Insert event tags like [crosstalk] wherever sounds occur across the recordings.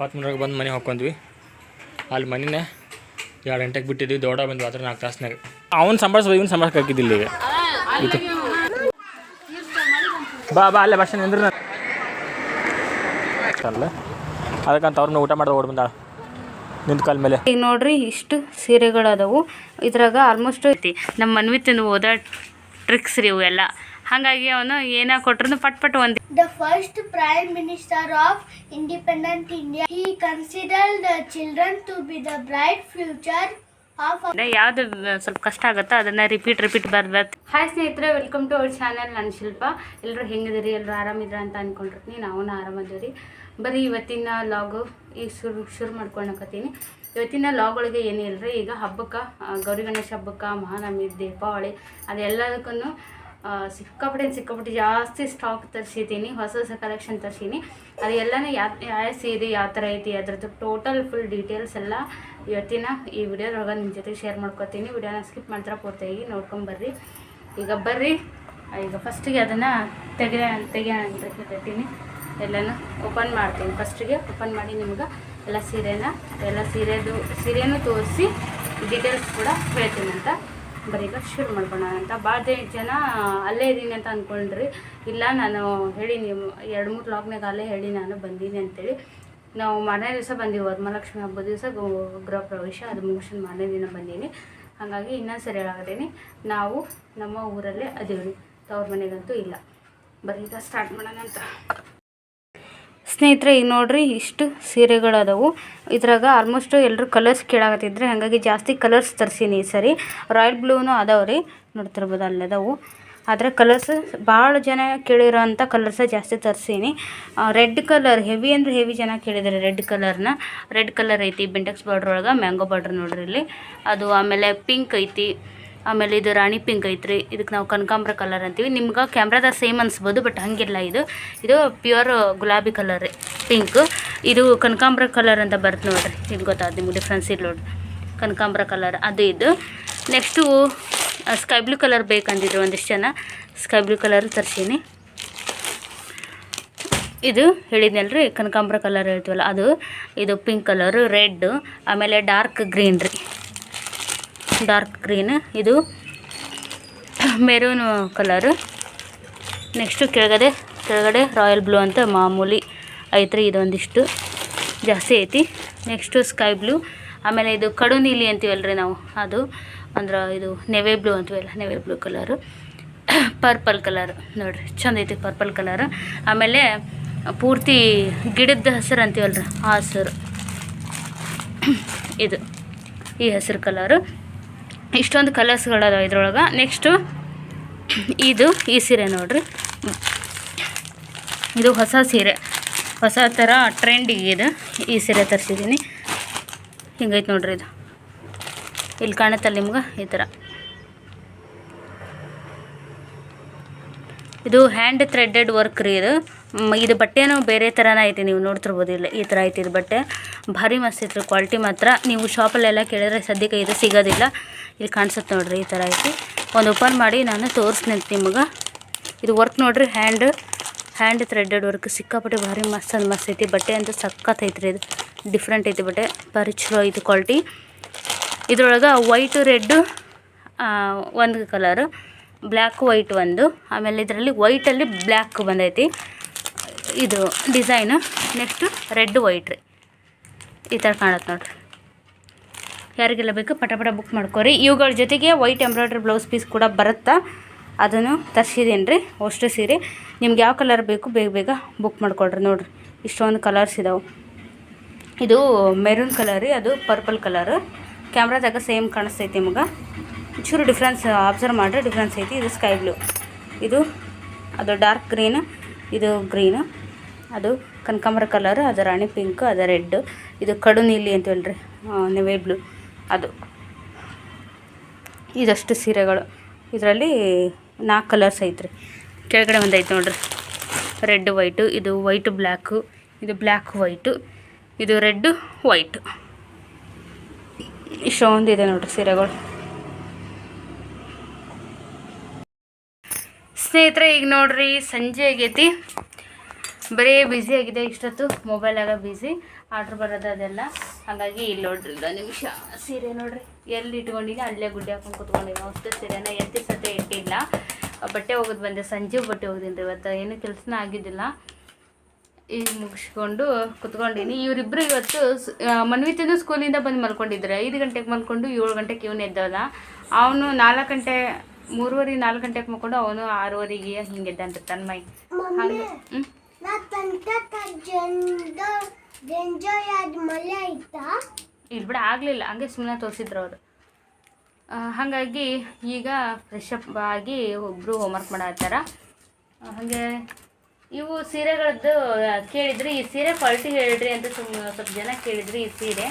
ಹತ್ತು ಬಂದು ಮನೆ ಹಾಕೊಂಡ್ವಿ ಅಲ್ಲಿ ಮನಿನ ಎರಡು ಗಂಟೆಗೆ ಬಿಟ್ಟಿದ್ವಿ. ದೊಡ್ಡ ಬಂದು ಅದ್ರ ನಾಲ್ಕು ತಾಸ್ನಾಗ. ಅವ್ನು ಸಂಭಾಳಿಸ್ಬೋದು, ಇವ್ನು ಸಂಭಾಳಿಸ್ಕಾಕಿದ್ದಿಲ್ಲ ಈಗ ಇದು. ಬಾ ಬಾ, ಅಲ್ಲೇ ಭಾಷೆ ನಿಂದ್ರೆ ಅದಕ್ಕಂತ ಅವ್ರನ್ನ ಊಟ ಮಾಡಿದ ಓಡ್ ಬಂದಾಳ. ನಿಂತ ಕಾಲ ಮೇಲೆ. ಈಗ ನೋಡ್ರಿ, ಇಷ್ಟು ಸೀರೆಗಳು ಅದಾವು ಇದ್ರಾಗ ಆಲ್ಮೋಸ್ಟ್ ಐತಿ. ನಮ್ಮ ಮನ್ವಿತಿನ ಓದೋ ಟ್ರಿಕ್ಸ್ ರೀ ಇವೆಲ್ಲ. ಹಾಗಾಗಿ ಅವನು ಏನ ಕೊಟ್ರು ಪಟ್ ಪಟ್ ಒಂದು The first Prime Minister of independent India. He considered the children to be the bright future of ಯಾವ್ದು ಸ್ವಲ್ಪ ಕಷ್ಟ ಆಗುತ್ತೋ ಅದನ್ನ ರಿಪೀಟ್ ರಿಪೀಟ್ ಬರ್ಬೇಕು. ಹಾಯ್ ಸ್ನೇಹಿತರೆ ವೆಲ್ಕಮ್ ಟು ಅವರ್ ಚಾನಲ್ ನಾನು ಶಿಲ್ಪ. ಎಲ್ಲರೂ ಹೆಂಗಿದಿರಿ ಎಲ್ಲರೂ ಆರಾಮಿದ್ರ ಅಂತ ಅನ್ಕೊಂಡಿರ್ತೀನಿ ನಾವು ಆರಾಮದಿರಿ ಬರೀ ಇವತ್ತಿನ ಲಾಗು ಈಗ ಶುರು ಶುರು ಮಾಡ್ಕೊಳಕತ್ತೀನಿ. ಇವತ್ತಿನ ಲಾಗೊಳಗೆ ಒಳಗೆ ಏನಿಲ್ಲರಿ ಈಗ ಹಬ್ಬಕ್ಕೆ ಗೌರಿ ಗಣೇಶ ಹಬ್ಬಕ್ಕೆ ಮಹಾನವಮಿ ದೀಪಾವಳಿ ಅದೆಲ್ಲದಕ್ಕೂ ಸಿಕ್ಕಾಪಟ್ಟೆ ಸಿಕ್ಕಾಪಟ್ಟೆ ಜಾಸ್ತಿ ಸ್ಟಾಕ್ ತರಿಸಿದ್ದೀನಿ ಹೊಸ ಹೊಸ ಕಲೆಕ್ಷನ್ ತರಿಸೀನಿ ಅದು ಎಲ್ಲನೂ ಯಾವ ಯಾವ ಸೀರೆ ಯಾವ ಥರ ಐತಿ, ಅದ್ರದ್ದು ಟೋಟಲ್ ಫುಲ್ ಡೀಟೇಲ್ಸ್ ಎಲ್ಲ ಇವತ್ತಿನ ಈ ವಿಡಿಯೋದೊಳಗೆ ನಿಮ್ಮ ಜೊತೆ ಶೇರ್ ಮಾಡ್ಕೊತೀನಿ. ವಿಡಿಯೋನ ಸ್ಕಿಪ್ ಮಾಡ್ತಾರೆ ಪೂರ್ತಿಯಾಗಿ ನೋಡ್ಕೊಂಬರ್ರಿ ಈಗ ಬರ್ರಿ. ಈಗ ಫಸ್ಟಿಗೆ ಅದನ್ನು ತೆಗೆ ತೆಗೆ ಅಂತ ಕೇಳ್ತೀನಿ. ಎಲ್ಲನೂ ಓಪನ್ ಮಾಡ್ತೀನಿ. ಫಸ್ಟಿಗೆ ಓಪನ್ ಮಾಡಿ ನಿಮ್ಗೆ ಎಲ್ಲ ಸೀರೆನ, ಎಲ್ಲ ಸೀರೆದು, ಸೀರೆನೂ ತೋರಿಸಿ ಡೀಟೇಲ್ಸ್ ಕೂಡ ಹೇಳ್ತೀನಿ ಅಂತ. ಬರೀ ಈಗ ಶುರು ಮಾಡ್ಕೊಳ್ಳೋಣ ಅಂತ. ಭಾಳ ಜನ ಅಲ್ಲೇ ಇದ್ದೀನಿ ಅಂತ ಅಂದ್ಕೊಂಡ್ರಿ ಇಲ್ಲ, ನಾನು ಹೇಳಿ ನಿಮ್ಮ ಎರಡು ಮೂರು ಲಾಕ್ನಾಗ ಅಲ್ಲೇ ಹೇಳಿ ನಾನು ಬಂದೀನಿ ಅಂತೇಳಿ. ನಾವು ಮಾರನೇ ದಿವಸ ಬಂದೀವಿ, ವರಮಹಾಲಕ್ಷ್ಮಿ ಹಬ್ಬದ ದಿವಸ ಗೃಹ ಪ್ರವೇಶ ಅದು ಮುಗಿಸ್ಕೊಂಡು ಮಾರನೇ ದಿನ ಬಂದೀನಿ. ಹಾಗಾಗಿ ಇನ್ನೊಂದು ಸರಿ ಹೇಳಾಗದೇನೆ ನಾವು ನಮ್ಮ ಊರಲ್ಲೇ ಅದೀವಿ. ತವ್ರ ಮನೆಗಂತೂ ಇಲ್ಲ. ಬರೀ ಈಗ ಸ್ಟಾರ್ಟ್ ಮಾಡೋಣ ಅಂತ. ಸ್ನೇಹಿತರೆ ಈಗ ನೋಡ್ರಿ ಇಷ್ಟು ಸೀರೆಗಳಾದವು. ಇದ್ರಾಗ ಆಲ್ಮೋಸ್ಟ್ ಎಲ್ಲರೂ ಕಲರ್ಸ್ ಕೇಳಾಕತ್ತಿದ್ರೆ. ಹಾಗಾಗಿ ಜಾಸ್ತಿ ಕಲರ್ಸ್ ತರ್ಸೀನಿ ಈ ಸರಿ. ರಾಯಲ್ ಬ್ಲೂನು ಅದಾವೆ ರೀ. ನೋಡ್ತಿರ್ಬೋದು ಅಲ್ಲದವು. ಆದರೆ ಕಲರ್ಸ್ ಭಾಳ ಜನ ಕೇಳಿರೋ ಅಂಥ ಕಲರ್ಸ ಜಾಸ್ತಿ ತರ್ಸೀನಿ. ರೆಡ್ ಕಲರ್ ಹೆವಿ ಅಂದ್ರೆ ಹೆವಿ ಜನ ಕೇಳಿದ್ರೆ ರೆಡ್ ಕಲರ್ನ ರೆಡ್ ಕಲರ್ ಐತಿ ಬಿಂಟೆಕ್ಸ್ ಬಾರ್ಡ್ರ್ ಒಳಗೆ ಮ್ಯಾಂಗೋ ಬಾರ್ಡ್ರ್ ನೋಡ್ರಿ ಇಲ್ಲಿ. ಅದು ಆಮೇಲೆ ಪಿಂಕ್ ಐತಿ. ಆಮೇಲೆ ಇದು ರಾಣಿ ಪಿಂಕ್ ಐತ್ರಿ. ಇದಕ್ಕೆ ನಾವು ಕನಕಾಂಬ್ರ ಕಲರ್ ಅಂತೀವಿ. ನಿಮ್ಗೆ ಕ್ಯಾಮ್ರಾದಾಗ ಸೇಮ್ ಅನ್ಸ್ಬೋದು ಬಟ್ ಹಂಗಿಲ್ಲ ಇದು. ಇದು ಪ್ಯೂರ್ ಗುಲಾಬಿ ಕಲರ್ ಪಿಂಕ್. ಇದು ಕನಕಾಂಬ್ರ ಕಲರ್ ಅಂತ ಬರುತ್ತೆ ನೋಡ್ರಿ. ಇದು ಗೊತ್ತಾದ ನಿಮ್ಗೆ ಡಿಫ್ರೆನ್ಸ್ ಇಲ್ಲ ನೋಡ್ರಿ. ಕನಕಾಂಬ್ರ ಕಲರ್ ಅದು ಇದು. ನೆಕ್ಸ್ಟು ಸ್ಕೈ ಬ್ಲೂ ಕಲರ್ ಬೇಕಂದಿದ್ರು ಒಂದಿಷ್ಟು ಜನ. ಸ್ಕೈ ಬ್ಲೂ ಕಲರ್ ತರ್ಸೀನಿ. ಇದು ಹೇಳಿದ್ನಲ್ರಿ, ಕನಕಾಂಬ್ರ ಕಲರ್ ಹೇಳ್ತೀವಲ್ಲ, ಅದು. ಇದು ಪಿಂಕ್ ಕಲರು ರೆಡ್ ಆಮೇಲೆ ಡಾರ್ಕ್ ಗ್ರೀನ್ ರೀ. ಡಾರ್ಕ್ ಗ್ರೀನ್ ಇದು ಮೆರೂನ್ ಕಲರು ನೆಕ್ಸ್ಟು ಕೆಳಗಡೆ ಕೆಳಗಡೆ ರಾಯಲ್ ಬ್ಲೂ ಅಂತ ಮಾಮೂಲಿ ಐತ್ರಿ, ಇದೊಂದಿಷ್ಟು ಜಾಸ್ತಿ ಐತಿ. ನೆಕ್ಸ್ಟು ಸ್ಕೈ ಬ್ಲೂ ಆಮೇಲೆ ಇದು ಕಡು ನೀಲಿ ಅಂತೀವಲ್ರಿ ನಾವು. ಅದು ಅಂದ್ರೆ ಇದು ನೆವೆ ಬ್ಲೂ ಅಂತೀವಲ್ಲ navy blue colour purple colour ನೋಡಿರಿ, ಚಂದ ಐತಿ ಪರ್ಪಲ್ ಕಲರ್ ಆಮೇಲೆ ಪೂರ್ತಿ ಗಿಡದ ಹಸಿರು ಅಂತೀವಲ್ರಿ, ಆ ಹಸಿರು. ಇದು ಈ ಹಸಿರು ಕಲರು ಇಷ್ಟೊಂದು ಕಲರ್ಸ್ಗಳದಾವ ಇದ್ರೊಳಗೆ. ನೆಕ್ಸ್ಟು ಇದು ಈ ಸೀರೆ ನೋಡ್ರಿ. ಇದು ಹೊಸ ಸೀರೆ. ಹೊಸ ಥರ ಟ್ರೆಂಡಿಗೆ ಇದು. ಈ ಸೀರೆ ತರಿಸಿದ್ದೀನಿ ಹಿಂಗೈತೆ ನೋಡ್ರಿ ಇದು. ಇಲ್ಲಿ ಕಾಣುತ್ತಲ್ಲ ನಿಮ್ಗೆ ಈ ಥರ ಇದು ಹ್ಯಾಂಡ್ ಥ್ರೆಡ್ಡೆಡ್ ವರ್ಕ್ ರೀ ಇದು. ಇದು ಬಟ್ಟೆನೂ ಬೇರೆ ಥರನೇ ಐತಿ, ನೀವು ನೋಡ್ತಿರ್ಬೋದು ಇಲ್ಲ ಈ ಥರ ಐತಿ ಇದು ಬಟ್ಟೆ. ಭಾರಿ ಮಸ್ತ್ ಐತ್ರಿ, ಕ್ವಾಲಿಟಿ ಮಾತ್ರ. ನೀವು ಶಾಪಲ್ಲೆಲ್ಲ ಕೇಳಿದ್ರೆ ಸದ್ಯಕ್ಕೆ ಇದು ಸಿಗೋದಿಲ್ಲ. ಇಲ್ಲಿ ಕಾಣಿಸುತ್ತೆ ನೋಡ್ರಿ ಈ ಥರ ಐತಿ. ಒಂದು ಓಪನ್ ಮಾಡಿ ನಾನು ತೋರಿಸ್ತೀನಿ ನಿಮಗೆ. ಇದು ವರ್ಕ್ ನೋಡ್ರಿ, ಹ್ಯಾಂಡ್ ಹ್ಯಾಂಡ್ ಥ್ರೆಡೆಡ್ ವರ್ಕ್. ಸಿಕ್ಕಾಪಟ್ಟೆ ಭಾರಿ ಮಸ್ತ್ ಅಂದ್ ಮಸ್ತ್ ಐತಿ. ಬಟ್ಟೆ ಅಂತ ಸಖತ್ ಐತ್ರಿ ಇದು. ಡಿಫ್ರೆಂಟ್ ಐತಿ ಬಟ್ಟೆ. ಭಾರಿ ಚಲೋ ಐತಿ ಕ್ವಾಲಿಟಿ. ಇದ್ರೊಳಗೆ ವೈಟು ರೆಡ್ಡು ಒಂದು ಕಲರು. ಬ್ಲ್ಯಾಕ್, ವೈಟ್ ಒಂದು. ಆಮೇಲೆ ಇದರಲ್ಲಿ ವೈಟಲ್ಲಿ ಬ್ಲ್ಯಾಕ್ ಬಂದೈತಿ. ಇದು ಡಿಸೈನು, ನೆಕ್ಸ್ಟು ರೆಡ್ ವೈಟ್ ರೀ. ಈ ಥರ ಕಾಣುತ್ತೆ ನೋಡ್ರಿ. ಯಾರಿಗೆಲ್ಲ ಬೇಕು ಪಟ ಪಟ ಬುಕ್ ಮಾಡ್ಕೊರಿ. ಇವುಗಳ ಜೊತೆಗೆ ವೈಟ್ ಎಂಬ್ರಾಯ್ಡ್ರಿ ಬ್ಲೌಸ್ ಪೀಸ್ ಕೂಡ ಬರುತ್ತಾ? ಅದನ್ನು ತರಿಸಿದ್ದೀನಿ ರೀ ಅಷ್ಟು ಸೀರೆ. ನಿಮ್ಗೆ ಯಾವ ಕಲರ್ ಬೇಕು ಬೇಗ ಬೇಗ ಬುಕ್ ಮಾಡ್ಕೊಳ್ರಿ ನೋಡ್ರಿ. ಇಷ್ಟೊಂದು ಕಲರ್ಸ್ ಇದಾವೆ. ಇದು ಮೆರೂನ್ ಕಲರ್ ರೀ, ಅದು ಪರ್ಪಲ್ ಕಲರ್. ಕ್ಯಾಮ್ರಾದಾಗ ಸೇಮ್ ಕಾಣಿಸ್ತೈತಿ ನಿಮ್ಗೆ. ಚೂರು ಡಿಫ್ರೆನ್ಸ್ ಅಬ್ಸರ್ವ್ ಮಾಡಿರಿ ಡಿಫ್ರೆನ್ಸ್ ಐತಿ. ಇದು ಸ್ಕೈ ಬ್ಲೂ. ಇದು, ಅದು ಡಾರ್ಕ್ ಗ್ರೀನ್, ಇದು ಗ್ರೀನು. ಅದು ಕನಕಾಂಬರ ಕಲರ್ ಅದು ರಾಣಿ ಪಿಂಕ್ ಅದು ರೆಡ್ ಇದು ಕಡು ನೀಲಿ ಅಂತೀವಲ್ರಿ ನೆವೆ ಬ್ಲೂ ಅದು. ಇದಷ್ಟು ಸೀರೆಗಳು. ಇದರಲ್ಲಿ ನಾಲ್ಕು ಕಲರ್ಸ್ ಐತ್ರಿ. ಕೆಳಗಡೆ ಒಂದು ಐತೆ ನೋಡ್ರಿ. ರೆಡ್ ವೈಟು ಇದು ವೈಟ್ ಬ್ಲ್ಯಾಕು ಇದು ಬ್ಲ್ಯಾಕ್ ವೈಟು ಇದು ರೆಡ್ಡು ವೈಟು ಇಷ್ಟೊಂದು ಇದೆ ನೋಡ್ರಿ ಸೀರೆಗಳು. ಸ್ನೇಹಿತರೆ, ಈಗ ನೋಡ್ರಿ ಸಂಜೆ ಆಗೈತಿ. ಬರೀ ಬ್ಯುಸಿ ಆಗಿದೆ ಇಷ್ಟೊತ್ತು. ಮೊಬೈಲಾಗ ಬ್ಯುಸಿ ಆರ್ಡ್ರ್ ಬರೋದು ಅದೆಲ್ಲ. ಹಾಗಾಗಿ ಇಲ್ಲಿ ನೋಡ್ರಿ ಇಲ್ಲ ನಿಮಿಷ. ಸೀರೆ ನೋಡ್ರಿ. ಎಲ್ಲಿ ಇಟ್ಕೊಂಡಿನಿ ಅಲ್ಲೇ ಗುಡ್ಡೆ ಹಾಕೊಂಡು ಕುತ್ಕೊಂಡಿನಿ ಅಷ್ಟು ಸೀರೆನ ಎತ್ತಿ ಸತ್ತೆ ಇಟ್ಟಿಲ್ಲ. ಬಟ್ಟೆ ಹೋಗೋದು ಬಂದೆ. ಸಂಜೆ ಬಟ್ಟೆ ಹೋಗಿದ್ದೀನಿ ರೀ ಇವತ್ತು. ಏನು ಕೆಲಸನ ಆಗಿದ್ದಿಲ್ಲ. ಈಗ ಮುಗಿಸ್ಕೊಂಡು ಕುತ್ಕೊಂಡಿನಿ. ಇವರಿಬ್ಬರು ಇವತ್ತು ಮನ್ವಿತಿಂದು ಸ್ಕೂಲಿಂದ ಬಂದು ಮಲ್ಕೊಂಡಿದ್ರೆ. ಐದು ಗಂಟೆಗೆ ಮಲ್ಕೊಂಡು ಏಳು ಗಂಟೆಗೆ ಇವನು ಎದ್ದವಲ್ಲ. ಅವನು ನಾಲ್ಕು ಗಂಟೆ ಮೂರುವರೆ ನಾಲ್ಕು ಗಂಟೆಗೆ ಮಲ್ಕೊಂಡು ಅವನು ಆರೂವರೆಗೆ ಹಿಂಗೆ ಎದ್ದಂತ ತನ್ನ ಹಾಗೆ ಹಂಗೆ. ಹ್ಞೂ ನಾ ಮಳೆ ಇಲ್ಲಿ ಆಗಲಿಲ್ಲ. ಹಂಗೆ ಸುಮ್ಮನೆ ತೋರಿಸಿದ್ರು ಅವರು. ಹಾಗಾಗಿ ಈಗ ಫ್ರೆಶ್ ಅಪ್ ಆಗಿ ಒಬ್ಬರು ಹೋಮ್ವರ್ಕ್ ಮಾಡತ್ತಾರ ಹಾಗೆ ಇವು ಸೀರೆಗಳದ್ದು ಕೇಳಿದ್ರಿ, ಈ ಸೀರೆ ಕ್ವಾಲಿಟಿ ಹೇಳ್ರಿ ಅಂತ ಸುಮ್ ಸ್ವಲ್ಪ ಜನ ಕೇಳಿದ್ರಿ ಈ ಸೀರೆ.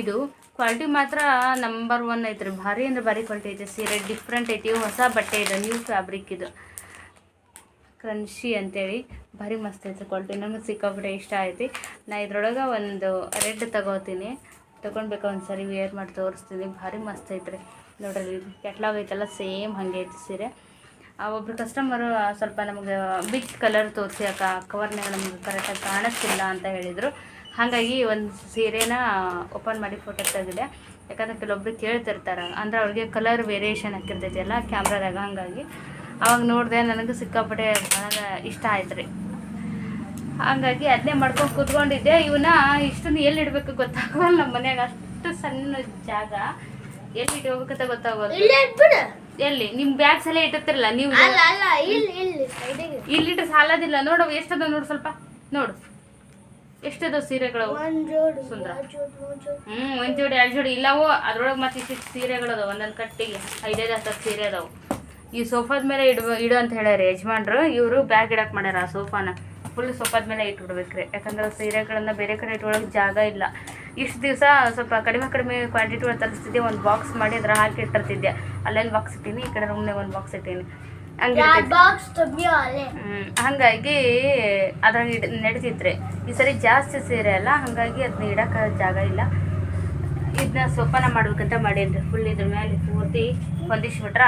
ಇದು ಕ್ವಾಲಿಟಿ ಮಾತ್ರ ನಂಬರ್ ಒನ್ ಐತ್ರಿ. ಭಾರಿ ಅಂದ್ರೆ ಭಾರಿ ಕ್ವಾಲಿಟಿ ಐತೆ. ಸೀರೆ ಡಿಫ್ರೆಂಟ್ ಐತಿ. ಹೊಸ ಬಟ್ಟೆ ಇದೆ ನ್ಯೂ ಫ್ಯಾಬ್ರಿಕ್ ಇದು. ಕ್ರಂಚಿ ಅಂತೇಳಿ. ಭಾರಿ ಮಸ್ತ್ ಐತೆ ಕ್ವಾಲಿಟಿ ನನಗೆ ಸಿಕ್ಕಾಪಟ್ಟೆ ಇಷ್ಟ ಐತಿ. ನಾ ಇದ್ರೊಳಗೆ ಒಂದು ರೆಡ್ ತಗೋತೀನಿ. ತೊಗೊಳ್ಬೇಕು ಒಂದು ಸರಿ ವೇರ್ ಮಾಡಿ ತೋರಿಸ್ತೀನಿ. ಭಾರಿ ಮಸ್ತ್ ಐತ್ರಿ. ನೋಡ್ರಿ ಕೆಟ್ಲಾಗ್ ಐತಲ್ಲ ಸೇಮ್ ಹಾಗೆ ಐತೆ ಸೀರೆ. ಆ ಒಬ್ರು ಕಸ್ಟಮರು ಸ್ವಲ್ಪ ನಮಗೆ ಬಿಗ್ ಕಲರ್ ತೋರಿಸಿ, ಅಕ್ಕ ಕವರ್ನಾಗ ನಮ್ಗೆ ಕರೆಕ್ಟಾಗಿ ಕಾಣಿಸ್ತಿಲ್ಲ ಅಂತ ಹೇಳಿದರು. ಹಾಗಾಗಿ ಒಂದು ಸೀರೆನ ಓಪನ್ ಮಾಡಿ ಫೋಟೋ ತೆಗೆದೆ. ಯಾಕಂದ್ರೆ ಕೆಲವೊಬ್ರು ಕೇಳ್ತಿರ್ತಾರೆ. ಅಂದ್ರೆ ಅವ್ರಿಗೆ ಕಲರ್ ವೇರಿಯೇಷನ್ ಹಾಕಿರ್ತೈತಿ ಅಲ್ಲ ಕ್ಯಾಮ್ರಾದಾಗ ಹಾಗಾಗಿ. ಅವಾಗ ನೋಡಿದೆ ನನಗೆ ಸಿಕ್ಕಾಪಟ್ಟೆ ನನಗೆ ಇಷ್ಟ ಆಯ್ತು ರೀ ಹಾಗಾಗಿ ಅದನ್ನೇ ಮಾಡ್ಕೊಂಡು ಕೂತ್ಕೊಂಡಿದ್ದೆ. ಇವನ್ನ ಇಷ್ಟನ್ನು ಎಲ್ಲಿ ಇಡಬೇಕು ಗೊತ್ತಾಗಲ್ಲ ನಮ್ಮ ಮನೆಯಾಗ. ಅಷ್ಟು ಸಣ್ಣ ಜಾಗ. ಎಲ್ಲಿ ಇಟ್ಕೋಬೇಕಂತ ಗೊತ್ತಾಗೋದು ಎಲ್ಲಿ? ನಿಮ್ಮ ಬ್ಯಾಗ್ಸ್ ಎಲ್ಲ ಇಟ್ಟಿರ್ತಿರಲ್ಲ ನೀವು? ಇಲ್ಲಿಟ್ಟು ಸಾಲದಿಲ್ಲ. ನೋಡು ಎಷ್ಟದ ನೋಡು ಸ್ವಲ್ಪ. ನೋಡು. ಎಷ್ಟದ ಸೀರೆಗಳು. ಸುಂದರ. ಹ್ಮ್ ಒಂದ್ ಜೋಡಿ ಎರಡು ಜೋಡಿ. ಇಲ್ಲವೋ ಅದ್ರೊಳಗೆ ಮತ್ತೆ ಇಷ್ಟು ಸೀರೆಗಳು ಅದಾವ ಒಂದೊಂದು ಕಟ್ಟಿಗೆ. ಐದೈದು ಹತ್ತು ಸೀರೆ ಅದಾವು. ಈ ಸೋಫಾದ ಮೇಲೆ ಇಡು ಇಡು ಅಂತ ಹೇಳ್ಯಾರ ಯಜಮಾನ್ರು ಇವರು ಬ್ಯಾಗ್ ಇಡಕ್ ಮಾಡ್ಯಾರ ಆ ಸೋಫಾನ. ಫುಲ್ ಸೋಫಾದ ಮೇಲೆ ಇಟ್ಬಿಡ್ಬೇಕ್ರಿ ಯಾಕಂದ್ರೆ ಸೀರೆಗಳನ್ನು ಬೇರೆ ಕಡೆ ಇಟ್ಕೊಳಕ್ ಜಾಗ ಇಲ್ಲ. ಇಷ್ಟು ದಿವಸ ಸ್ವಲ್ಪ ಕಡಿಮೆ ಕಡಿಮೆ ಕ್ವಾಂಟಿಟಿ ಒಳಗೆ ತರಿಸ್ತಿದ್ದೆ ಒಂದು ಬಾಕ್ಸ್ ಮಾಡಿ ಅದ್ರ ಹಾಕಿ ಇಟ್ಟಿರ್ತಿದ್ದೆ. ಅಲ್ಲೊಂದು ಬಾಕ್ಸ್ ಇಟ್ಟೀನಿ ಈ ಕಡೆ ರೂಮ್ನಾಗ ಒಂದು ಬಾಕ್ಸ್ ಇಟ್ಟೀನಿ. ಹಂಗೆ ಹಂಗಾಗಿ ಅದ್ರಾಗ ಇಡ್ ನಡೀತಿತ್ರಿ ಈ ಸರಿ ಜಾಸ್ತಿ ಸೀರೆ ಅಲ್ಲ ಹಾಗಾಗಿ ಅದನ್ನ ಇಡಕ್ಕೆ ಜಾಗ ಇಲ್ಲ. ಇದನ್ನ ಸೋಪಾನ ಮಾಡ್ಬೇಕಂತ ಮಾಡೇನ್ರಿ. ಫುಲ್ ಇದ್ರ ಮೇಲೆ ಪೂರ್ತಿ ಹೊಂದಿಸ್ಬಿಟ್ರ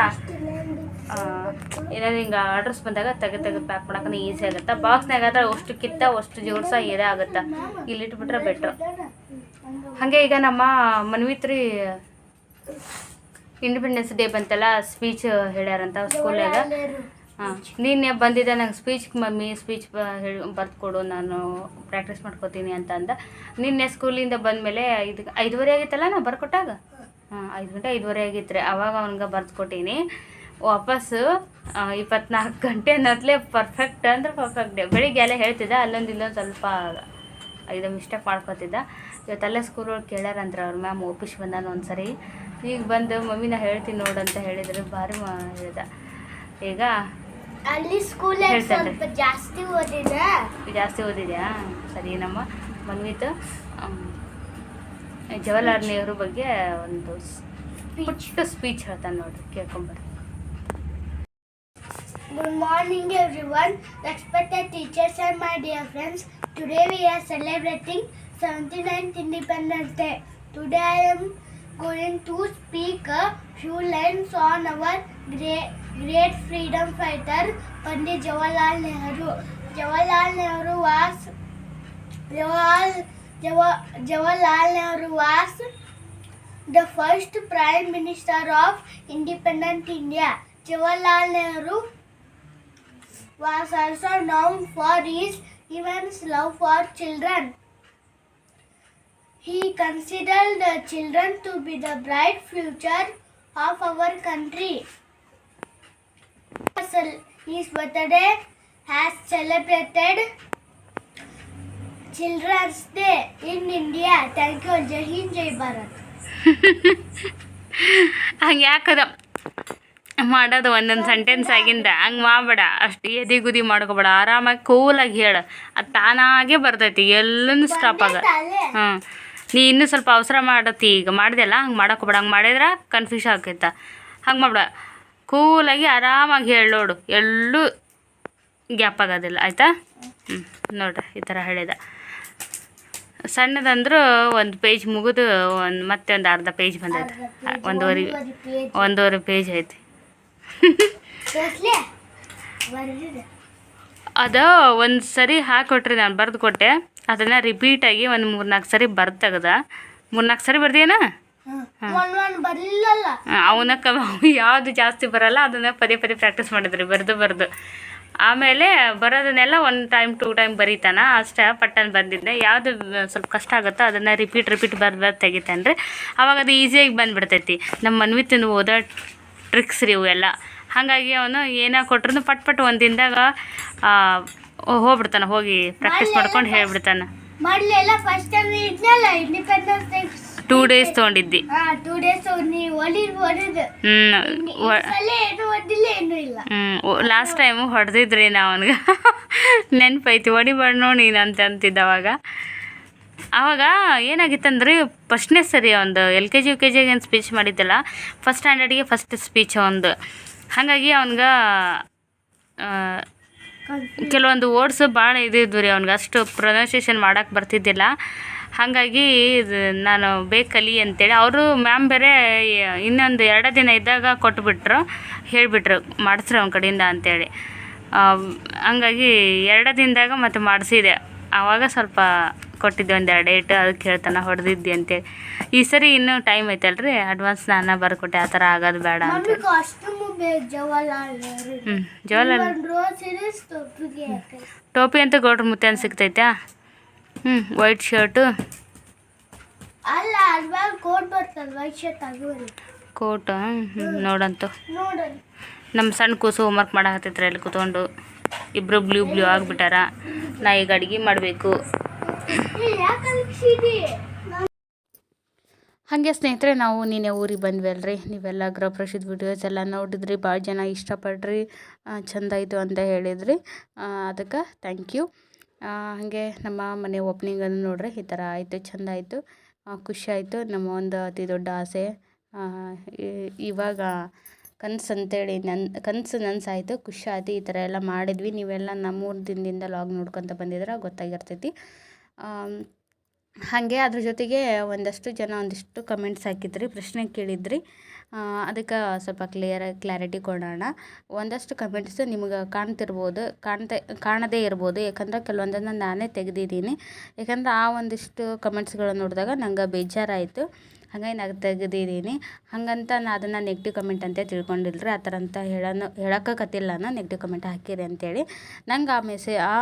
ಏನಾದ್ರು ಹಿಂಗೆ ಆರ್ಡರ್ಸ್ ಬಂದಾಗ ತೆಗೆ ತೆಗೆ ಪ್ಯಾಕ್ ಮಾಡೋಕ್ಕೆ ಈಸಿ ಆಗುತ್ತೆ. ಬಾಕ್ಸ್ನಾಗ ಆದ್ರೆ ಅಷ್ಟು ಕಿತ್ತ ಅಷ್ಟು ಜೋಡ್ಸ ಇದೇ ಆಗುತ್ತೆ. ಇಲ್ಲಿ ಇಟ್ಬಿಟ್ರೆ ಬೆಟ್ರು ಹಾಗೆ ಈಗ ನಮ್ಮ ಮನ್ವಿತ್ರಿ ಇಂಡಿಪೆಂಡೆನ್ಸ್ ಡೇ ಬಂತಲ್ಲ ಸ್ಪೀಚ್ ಹೇಳ್ಯಾರಂತ ಸ್ಕೂಲಾಗ ಹಾಂ, ನಿನ್ನೆ ಬಂದಿದ್ದೆ ನಂಗೆ ಸ್ಪೀಚ್ ಮಮ್ಮಿ ಸ್ಪೀಚ್ ಹೇಳಿ ಕೊಡು, ನಾನು ಪ್ರಾಕ್ಟೀಸ್ ಮಾಡ್ಕೋತೀನಿ ಅಂತ ಅಂದ. ನಿನ್ನೆ ಸ್ಕೂಲಿಂದ ಬಂದಮೇಲೆ ಐದು, ಐದುವರೆ ಆಗಿತ್ತಲ್ಲ ನಾ ಬರ್ಕೊಟ್ಟಾಗ? ಹಾಂ, ಐದು ಗಂಟೆ ಐದುವರೆ ಆಗಿತ್ತು ರೀ ಅವಾಗ ಅವನಿಗೆ ಬರ್ದು ಕೊಟ್ಟೀನಿ. ವಾಪಸ್ಸು ಇಪ್ಪತ್ನಾಲ್ಕು ಗಂಟೆ ಅನ್ನೋದ್ಲೇ ಪರ್ಫೆಕ್ಟ್ ಅಂದ್ರೆ ಪರ್ಫೆಕ್ಟ್ ಬೆಳಿಗ್ಗೆ ಎಲ್ಲ ಹೇಳ್ತಿದ್ದೆ ಅಲ್ಲೊಂದು ಇಲ್ಲೊಂದು ಸ್ವಲ್ಪ ಇದು ಮಿಸ್ಟೇಕ್ ಮಾಡ್ಕೊತಿದ್ದ. ಇವತ್ತಲ್ಲೇ ಸ್ಕೂಲ್ ಒಳಗೆ ಕೇಳ್ಯಾರಂದ್ರೆ ಅವ್ರ ಮ್ಯಾಮ್ ಓಪಿಸ್ ಬಂದಾನ ಒಂದು ಸರಿ ಈಗ ಬಂದು ಮಮ್ಮಿನ ಹೇಳ್ತೀನಿ ನೋಡು ಅಂತ ಹೇಳಿದ್ರೆ ಭಾರಿ ಮಾ ಹೇಳ್ದ. ಈಗ ಅಲ್ಲಿ ಸ್ಕೂಲ್ ಜಾಸ್ತಿ ಓದಿದೆ ಜಾಸ್ತಿ ಓದಿದ್ಯಾ? ಸರಿ ನಮ್ಮ ಮನ್ವಿತ್ ಜವಾಹರ್ಲಾಲ್ ನೆಹರು ಬಗ್ಗೆ ಒಂದು ಪುಟ್ಟ ಸ್ಪೀಚ್ ಹೇಳ್ತಾನೆ ನೋಡ್ರಿ ಕೇಳ್ಕೊಂಬರ್ರಿ Good morning, everyone. Respected teachers and my dear friends. Today we are celebrating 79th Independence Day. Today I am going to speak a few lines on our great, great freedom fighter, Pandit Jawaharlal Nehru. Jawaharlal Nehru was Jawaharlal, Jawa- Jawaharlal Nehru was the first Prime Minister of independent India. Jawaharlal Nehru was also known for his immense love for children. He considered the children to be the bright future of our country. His birthday has celebrated Children's Day in India. Thank you. Jai Hind, Jai Bharat. ಹಂಗೆ ಯಾಕದ [laughs] ಮಾಡೋದು ಒಂದೊಂದು sentence ಆಗಿಂದ. ಹಂಗೆ ಮಾಡಬೇಡ. ಅಷ್ಟು ಎದಿ ಗುದಿ ಮಾಡ್ಕೋಬೇಡ. ಆರಾಮಾಗಿ ಕೂಲಾಗಿ ಹೇಳು. ಅದು ತಾನಾಗೆ ಬರ್ತೈತಿ. ಎಲ್ಲೂ ಸ್ಟಾಪ್ ಆಗ. ಹಾಂ ನೀ ಇನ್ನೂ ಸ್ವಲ್ಪ ಅವಸರ ಮಾಡತ್ತಿ ಈಗ. ಮಾಡಿದೆಲ್ಲ ಹಂಗೆ ಮಾಡೋಕೋಬೇಡ ಹಂಗೆ ಮಾಡಿದ್ರೆ ಕನ್ಫ್ಯೂಷನ್ ಆಕೈತ. ಹಂಗೆ ಮಾಡ್ಬೇಡ. ಕೂಲಾಗಿ ಆರಾಮಾಗಿ ಹೇಳಿ ನೋಡು. ಎಲ್ಲೂ ಗ್ಯಾಪ್ ಆಗೋದಿಲ್ಲ. ಆಯಿತಾ? ಹ್ಞೂ ನೋಡ್ರಿ ಈ ಥರ ಹೇಳಿದ. ಸಣ್ಣದಂದ್ರೆ ಒಂದು ಪೇಜ್ ಮುಗಿದು ಒಂದು ಮತ್ತೆ ಒಂದು ಅರ್ಧ ಪೇಜ್ ಬಂದೈತೆ. ಒಂದೂವರೆ ಒಂದೂವರೆ ಪೇಜ್ ಐತಿ. ಅದ ಒಂದು ಸರಿ ಹಾಕೊಟ್ರಿ ನಾನು ಬರೆದು ಕೊಟ್ಟೆ ಅದನ್ನು ರಿಪೀಟಾಗಿ ಒಂದು ಮೂರು ನಾಲ್ಕು ಸರಿ ಬರ್ದು ತೆಗ್ದ ಮೂರು ನಾಲ್ಕು ಸರಿ ಬರ್ದೇನಾ ಒಂದ್ ಒಂದ್ ಅವನ ಕ ಯಾವುದು ಜಾಸ್ತಿ ಬರಲ್ಲ ಅದನ್ನು ಪದೇ ಪದೇ ಪ್ರಾಕ್ಟೀಸ್ ಮಾಡಿದ್ರಿ ಬರೆದು ಬರೆದು. ಆಮೇಲೆ ಬರೋದನ್ನೆಲ್ಲ ಒನ್ ಟೈಮ್ ಟೂ ಟೈಮ್ ಬರೀತಾನ. ಅಷ್ಟೇ ಪಟ್ಟನ್ ಬಂದಿದ್ದೆ. ಯಾವುದು ಸ್ವಲ್ಪ ಕಷ್ಟ ಆಗುತ್ತೋ ಅದನ್ನು ರಿಪೀಟ್ ರಿಪೀಟ್ ಬರ್ದು ಬರ್ದು ತೆಗಿತಾನೆ ರೀ ಅವಾಗ ಅದು ಈಸಿಯಾಗಿ ಬಂದುಬಿಡ್ತೈತಿ. ನಮ್ಮ ಮನ್ವಿತಿನ ಓದೋ ಟ್ರಿಕ್ಸ್ ರೀ ಇವೆಲ್ಲ. ಹಾಗಾಗಿ ಅವನು ಏನೇ ಕೊಟ್ರು ಪಟ್ ಪಟ್ ಒಂದು ದಿನದಾಗ ಹೋಗ್ಬಿಡ್ತಾನೆ ಹೋಗಿ ಪ್ರಾಕ್ಟೀಸ್ ಮಾಡ್ಕೊಂಡು ಹೇಳ್ಬಿಡ್ತಾನೆ. ಟೂ ಡೇಸ್ ತೊಗೊಂಡಿದ್ದಿ. ನೀವು ಹ್ಞೂ ಲಾಸ್ಟ್ ಟೈಮು ಹೊಡೆದಿದ್ರಿ ನಾ ಅವನಿಗೆ. [laughs] ನೆನಪೈತಿ ಹೊಡಿಬೇಡ ನೋಡಿ ನೀನು ಅಂತ ಅಂತಿದ್ದ ಅವಾಗ. ಆವಾಗ ಏನಾಗಿತ್ತಂದ್ರೆ ಫಸ್ಟ್ನೇ ಸರಿ ಒಂದು L K G U K ಜಿಗೆ ಏನು ಸ್ಪೀಚ್ ಮಾಡಿದ್ದಲ್ಲ ಫಸ್ಟ್ ಸ್ಟ್ಯಾಂಡರ್ಡಿಗೆ ಫಸ್ಟ್ ಸ್ಪೀಚ್ ಒಂದು. ಹಾಗಾಗಿ ಅವನ್ಗೆ ಕೆಲವೊಂದು ವರ್ಡ್ಸ್ ಭಾಳ ಇದಿದ್ವು ರೀ ಅವ್ನಿಗೆ. ಅಷ್ಟು ಪ್ರೊನೌನ್ಸಿಯೇಷನ್ ಮಾಡೋಕ್ಕೆ ಬರ್ತಿದ್ದಿಲ್ಲ. ಹಾಗಾಗಿ ನಾನು ಬೇಕಲಿ ಕಲಿ ಅಂತೇಳಿ ಅವರು ಮ್ಯಾಮ್ ಬೇರೆ ಇನ್ನೊಂದು ಎರಡು ದಿನ ಇದ್ದಾಗ ಕೊಟ್ಬಿಟ್ರು ಹೇಳಿಬಿಟ್ರು ಮಾಡಿಸ್ರಿ ಅವನ ಕಡೆಯಿಂದ ಅಂತೇಳಿ. ಆ, ಹಂಗಾಗಿ ಎರಡು ದಿನದಾಗ ಮತ್ತೆ ಮಾಡಿಸಿದೆ. ಆವಾಗ ಸ್ವಲ್ಪ ಕೊಟ್ಟಿದ್ದೆ ಒಂದು ಎರಡು ಏಟು ಅದಕ್ಕೆ ಹೇಳ್ತಾನೆ ಹೊಡೆದಿದ್ದೆ ಅಂತೇಳಿ. ಈ ಸರಿ ಇನ್ನೂ ಟೈಮ್ ಐತಲ್ರಿ? ಅಡ್ವಾನ್ಸ್ ನಾನು ಬರ್ಕೊಟ್ಟೆ ಆ ಥರ ಆಗೋದು ಬೇಡ ಅಂತ. ಹ್ಞೂ ಜವಾಹರ್ಲಾಲ್ ಟೋಪಿ ಅಂತ ಗೌಡ್ರ ಮುತ್ತೆ ಅಂತ ಸಿಗ್ತೈತಾ ಹ್ಞೂ ವೈಟ್ ಶರ್ಟು ಅಲ್ಲ ಕೋಟ್ ಬರ್ತಲ್ಲ ವೈಟ್ ಶರ್ಟ್ ಆಗುವಲ್ಲ ಕೋಟ್ ನೋಡಂತು. ನಮ್ಮ ಸಣ್ಣ ಕೂಸು ಹೋಮ್ವರ್ಕ್ ಮಾಡಾಕತ್ತೈತ್ರಿ ಅಲ್ಲಿ ಕೂತ್ಕೊಂಡು. ಇಬ್ಬರು ಬ್ಲೂ ಬ್ಲೂ ಆಗಿಬಿಟ್ಟಾರ. ನಾ ಈಗ ಅಡುಗೆ ಮಾಡಬೇಕು. ಹಾಗೆ ಸ್ನೇಹಿತರೆ, ನಾವು ನಿನ್ನೆ ಊರಿಗೆ ಬಂದ್ವಿ ಅಲ್ರಿ. ನೀವೆಲ್ಲ ಗೃಹಪ್ರವೇಶದ ವಿಡಿಯೋಸ್ ಎಲ್ಲ ನೋಡಿದ್ರಿ. ಭಾಳ ಜನ ಇಷ್ಟಪಡ್ರಿ. ಚಂದ ಆಯಿತು ಅಂತ ಹೇಳಿದ್ರಿ. ಅದಕ್ಕೆ ಥ್ಯಾಂಕ್ ಯು ಹಾಗೆ ನಮ್ಮ ಮನೆ ಓಪ್ನಿಂಗನ್ನು ನೋಡ್ರಿ. ಈ ಥರ ಆಯಿತು, ಚಂದ ಆಯಿತು. ಖುಷಿ ಆಯಿತು. ನಮ್ಮ ಒಂದು ಅತಿ ದೊಡ್ಡ ಆಸೆ. ಇವಾಗ ಕನಸು ಅಂತೇಳಿ ನನ್ನ ಕನಸು ನನಸಾಯಿತು. ಖುಷಿ ಆಯ್ತು. ಈ ಥರ ಎಲ್ಲ ಮಾಡಿದ್ವಿ. ನೀವೆಲ್ಲ ನಮ್ಮೂರು ದಿನದಿಂದ ಲಾಗ್ ನೋಡ್ಕೊತ ಬಂದಿದ್ರೆ ಗೊತ್ತಾಗಿರ್ತೈತಿ. ಹಾಗೆ ಅದ್ರ ಜೊತೆಗೆ ಒಂದಷ್ಟು ಜನ ಒಂದಿಷ್ಟು ಕಮೆಂಟ್ಸ್ ಹಾಕಿದ್ರಿ, ಪ್ರಶ್ನೆ ಕೇಳಿದ್ರಿ. ಅದಕ್ಕೆ ಸ್ವಲ್ಪ ಕ್ಲಿಯರ್ ಕ್ಲಾರಿಟಿ ಕೊಡೋಣ. ಒಂದಷ್ಟು ಕಮೆಂಟ್ಸ್ ನಿಮ್ಗೆ ಕಾಣ್ತಿರ್ಬೋದು, ಕಾಣ್ತಾ, ಕಾಣದೇ ಇರ್ಬೋದು. ಯಾಕಂದ್ರೆ ಕೆಲವೊಂದನ್ನು ನಾನೇ ತೆಗೆದಿದ್ದೀನಿ. ಯಾಕಂದ್ರೆ ಆ ಒಂದಿಷ್ಟು ಕಮೆಂಟ್ಸ್ಗಳನ್ನು ನೋಡಿದಾಗ ನಂಗೆ ಬೇಜಾರಾಯಿತು. ಹಾಗಾಗಿ ನಾನು ತೆಗೆದಿದ್ದೀನಿ ಹಾಗಂತ ನಾನು ಅದನ್ನು ನೆಗೆಟಿವ್ ಕಮೆಂಟ್ ಅಂತ ತಿಳ್ಕೊಂಡಿಲ್ರಿ. ಆ ಥರ ಅಂತ ಹೇಳೋನು ಹೇಳೋಕ್ಕಾಗತ್ತಿಲ್ಲ ನಾನು. ನೆಗೆಟಿವ್ ಕಮೆಂಟ್ ಹಾಕಿರಿ ಅಂತೇಳಿ. ನಂಗೆ ಆ ಮೆಸೇ ಆ